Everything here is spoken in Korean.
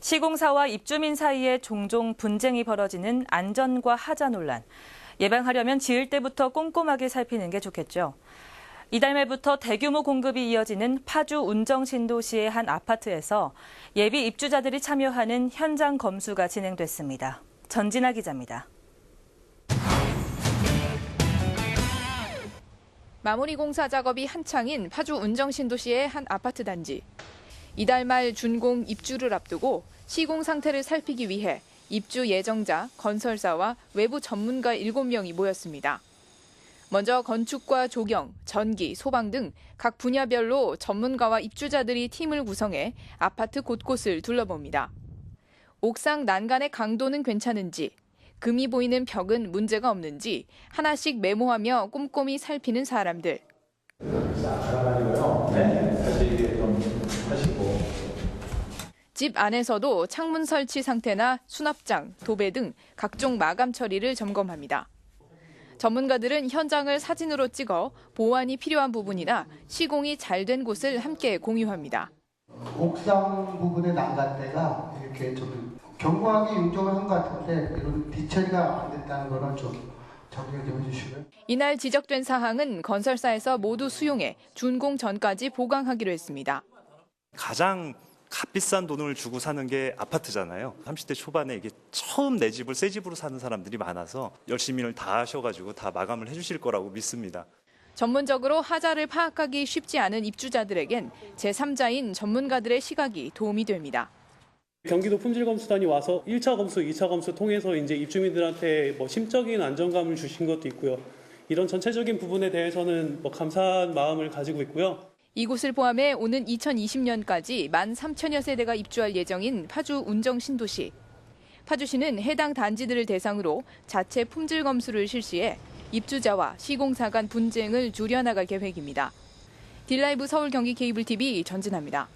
시공사와 입주민 사이에 종종 분쟁이 벌어지는 안전과 하자 논란. 예방하려면 지을 때부터 꼼꼼하게 살피는 게 좋겠죠. 이달 말부터 대규모 공급이 이어지는 파주 운정 신도시의 한 아파트에서 예비 입주자들이 참여하는 현장 검수가 진행됐습니다. 전진아 기자입니다. 마무리 공사 작업이 한창인 파주 운정 신도시의 한 아파트 단지. 이달 말 준공 입주를 앞두고 시공 상태를 살피기 위해 입주 예정자, 건설사와 외부 전문가 7명이 모였습니다. 먼저 건축과 조경, 전기, 소방 등 각 분야별로 전문가와 입주자들이 팀을 구성해 아파트 곳곳을 둘러봅니다. 옥상 난간의 강도는 괜찮은지, 금이 보이는 벽은 문제가 없는지 하나씩 메모하며 꼼꼼히 살피는 사람들. 집 안에서도 창문 설치 상태나 수납장, 도배 등 각종 마감 처리를 점검합니다. 전문가들은 현장을 사진으로 찍어 보완이 필요한 부분이나 시공이 잘 된 곳을 함께 공유합니다. 옥상 부분의 난간대가 이렇게 좀 견고하게 윤정을 한 것 같은데 이런 뒤처리가 안 됐다는 거는 좀. 이날 지적된 사항은 건설사에서 모두 수용해 준공 전까지 보강하기로 했습니다. 가장 값비싼 돈을 주고 사는 게 아파트잖아요. 30대 초반에 이게 처음 내 집을 새 집으로 사는 사람들이 많아서 열심히를 다 하셔가지고 다 마감을 해주실 거라고 믿습니다. 전문적으로 하자를 파악하기 쉽지 않은 입주자들에겐 제3자인 전문가들의 시각이 도움이 됩니다. 경기도 품질검수단이 와서 1차 검수, 2차 검수 통해서 이제 입주민들한테 뭐 심적인 안정감을 주신 것도 있고요. 이런 전체적인 부분에 대해서는 뭐 감사한 마음을 가지고 있고요. 이곳을 포함해 오는 2020년까지 1만 3천여 세대가 입주할 예정인 파주 운정 신도시. 파주시는 해당 단지들을 대상으로 자체 품질 검수를 실시해 입주자와 시공사 간 분쟁을 줄여나갈 계획입니다. 딜라이브 서울 경기 케이블 TV 전진합니다.